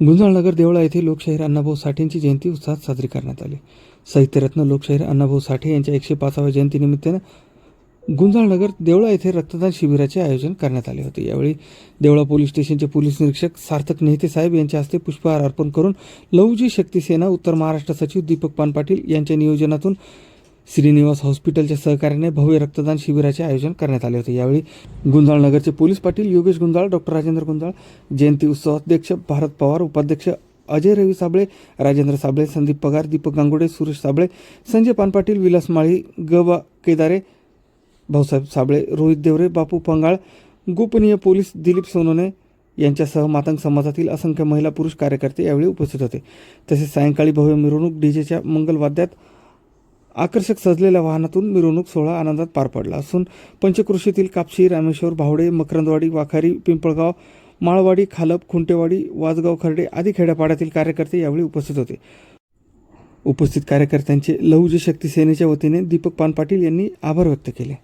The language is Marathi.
गुंजाळनगर देवळा येथे लोकशाहीर अण्णाभाऊ साठेंची जयंती उत्साहात साजरी करण्यात आली. साहित्यरत्न लोकशाहीर अण्णाभाऊ साठे यांच्या एकशे पाचाव्या जयंतीनिमित्तानं गुंजाळनगर देवळा येथे रक्तदान शिबिराचे आयोजन करण्यात आले होते. यावेळी देवळा पोलीस स्टेशनचे पोलीस निरीक्षक सार्थक नेहते साहेब यांच्या हस्ते पुष्पहार अर्पण करून लवजी शक्ती सेना उत्तर महाराष्ट्र सचिव दीपक पान पाटील यांच्या नियोजनातून श्रीनिवास हॉस्पिटलच्या सहकार्याने भव्य रक्तदान शिबिराचे आयोजन करण्यात आले होते. यावेळी गुंजाळनगरचे पोलीस पाटील योगेश गुंजाळ डॉक्टर राजेंद्र गुंजाळ जयंती उत्सवाध्यक्ष भारत पवार उपाध्यक्ष अजय रवी साबळे राजेंद्र साबळे संदीप पगार दीपक गांगुडे सुरेश साबळे संजय पानपाटील विलास माळी ग केदारे भाऊसाहेब साबळे रोहित देवरे बापू पंगाळ गोपनीय पोलीस दिलीप सोनोने यांच्यासह मातंग समाजातील असंख्य महिला पुरुष कार्यकर्ते यावेळी उपस्थित होते. तसेच सायंकाळी भव्य मिरवणूक डीजेच्या मंगलवाद्यात आकर्षक सजलेल्या वाहनातून मिरवणूक सोहळा आनंदात पार पडला असून पंचक्रोशीतील कापशी रामेश्वर भावडे मकरंदवाडी वाखारी पिंपळगाव माळवाडी खालप खुंटेवाडी वाजगाव खर्डे आदी खेड्यापाड्यातील कार्यकर्ते यावेळी उपस्थित होते. उपस्थित कार्यकर्त्यांचे लहुजी शक्ती सेनेच्या वतीने दीपक पान पाटील यांनी आभार व्यक्त केले.